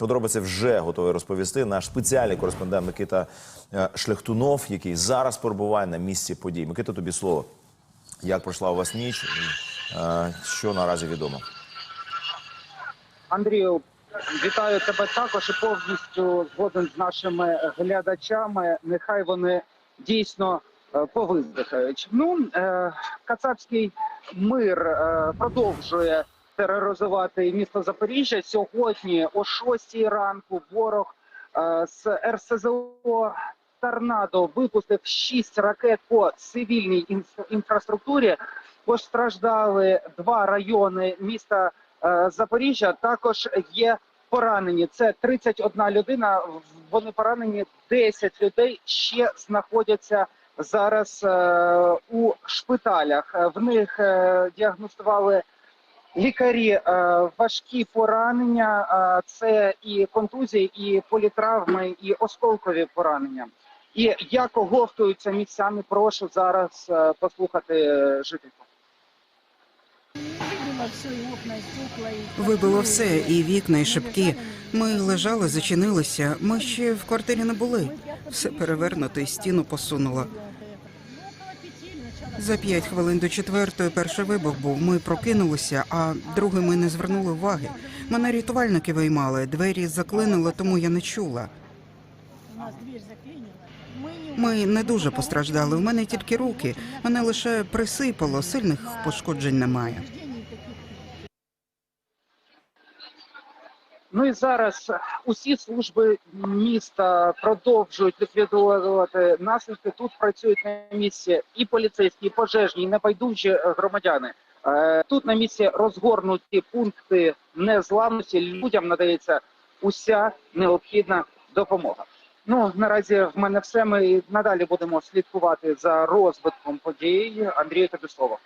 Подробиці вже готовий розповісти наш спеціальний кореспондент Микита е, Шляхтунов, який зараз перебуває на місці подій. Микита, тобі слово. Як пройшла у вас ніч? Е, Що наразі відомо? Андрію, вітаю тебе також і повністю згоден з нашими глядачами. Нехай вони дійсно е, повиздихають. Ну, Кацапський мир продовжує тероризувати місто Запоріжжя. Сьогодні о 6 ранку ворог е, з РСЗО Торнадо випустив 6 ракет по цивільній інфра- інфраструктурі. Постраждали два райони міста е, Запоріжжя. Також є поранені. Це 31 людина. Вони поранені. 10 людей ще знаходяться зараз е, у шпиталях. Е, В них е, діагностували лікарі е, важкі поранення. Е, це і контузії, і політравми, і осколкові поранення. І як оговтуються місцями, прошу зараз е, послухати жительку. Вибило все, і вікна, і шибки. Ми лежали, зачинилися. Ми ще в квартирі не були. Все перевернуто і стіну посунуло. За п'ять хвилин до четвертої перший вибух був. Ми прокинулися, а другий ми не звернули уваги. Мене рятувальники виймали, двері заклинило, тому я не чула. Ми не дуже постраждали. У мене тільки руки. Мене лише присипало, сильних пошкоджень немає. Ну і зараз усі служби міста продовжують ліквідувати наслідки. Тут працюють на місці і поліцейські, і пожежні, і небайдужі громадяни. Е, Тут на місці розгорнуті пункти незламності. Людям надається уся необхідна допомога. Ну наразі в мене все. Ми надалі будемо слідкувати за розвитком подій. Андрію, тобі слово.